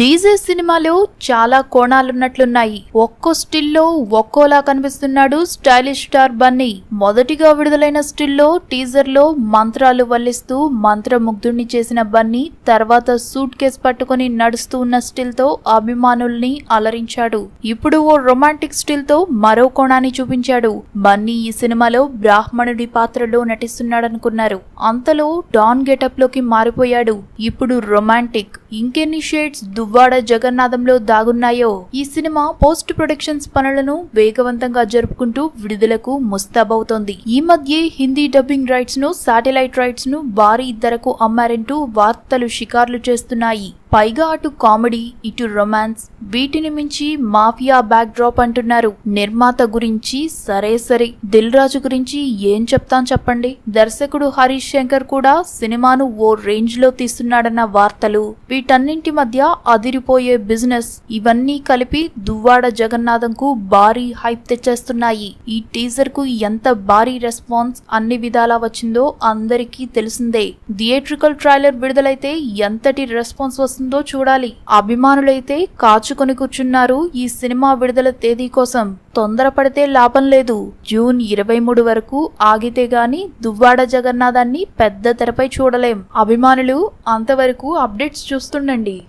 DJ సినిమాలో చాలా కోణాలున్నట్లున్నాయి. ఒక్కో స్టిల్లో ఒక్కోలా కనిపిస్తున్నాడు స్టైలిష్ స్టార్ బన్నీ. మొదటిగా విడుదలైన స్టిల్లో టీజర్లో మంత్రాలు వల్లిస్తూ మంత్రముగ్ధుణ్ణి చేసిన బన్నీ తర్వాత సూట్ కేస్ పట్టుకుని నడుస్తూ ఉన్న స్టిల్తో అభిమానుల్ని అలరించాడు. ఇప్పుడు ఓ రొమాంటిక్ స్టిల్తో మరో కోణాన్ని చూపించాడు. బన్నీ ఈ సినిమాలో బ్రాహ్మణుడి పాత్రలో నటిస్తున్నాడనుకున్నారు. అంతలో డాన్ గెటప్లోకి మారిపోయాడు. ఇప్పుడు రొమాంటిక్. ఇంకెన్ని షేడ్స్ దువ్వాడ జగన్నాథంలో దాగున్నాయో? ఈ సినిమా పోస్ట్ ప్రొడక్షన్స్ పనులను వేగవంతంగా జరుపుకుంటూ విడుదలకు ముస్తాబవుతోంది. ఈ మధ్య హిందీ డబ్బింగ్ రైట్స్ను శాటిలైట్ రైట్స్ను భారీ ధరకు అమ్మారంటూ వార్తలు షికార్లు చేస్తున్నాయి. పైగా అటు కామెడీ ఇటు రొమాన్స్ వీటిని మించి మాఫియా బ్యాక్ డ్రాప్ అంటున్నారు. నిర్మాత గురించి సరే సరే. దిల్ రాజు గురించి ఏం చెప్తాం చెప్పండి? దర్శకుడు హరీష్ శంకర్ కూడా సినిమాను ఓ రేంజ్లో తీస్తున్నాడన్న వార్తలు. వీటన్నింటి మధ్య అదిరిపోయే బిజినెస్ ఇవన్నీ కలిపి దువ్వాడ జగన్నాథం కు భారీ హైప్ తెచ్చేస్తున్నాయి. ఈ టీజర్కు ఎంత భారీ రెస్పాన్స్ అన్ని విధాలా వచ్చిందో అందరికీ తెలిసిందే. థియేట్రికల్ ట్రైలర్ విడుదలైతే ఎంతటి రెస్పాన్స్ వస్తుంది వస్తుందో చూడాలి. అభిమానులైతే కాచుకొని కూర్చున్నారు. ఈ సినిమా విడుదల తేదీ కోసం తొందరపడితే లాభం లేదు. జూన్ ఇరవై మూడు వరకు ఆగితే గాని దువ్వాడ జగన్నాథాన్ని పెద్ద తెరపై చూడలేం. అభిమానులు అంతవరకు అప్డేట్స్ చూస్తుండండి.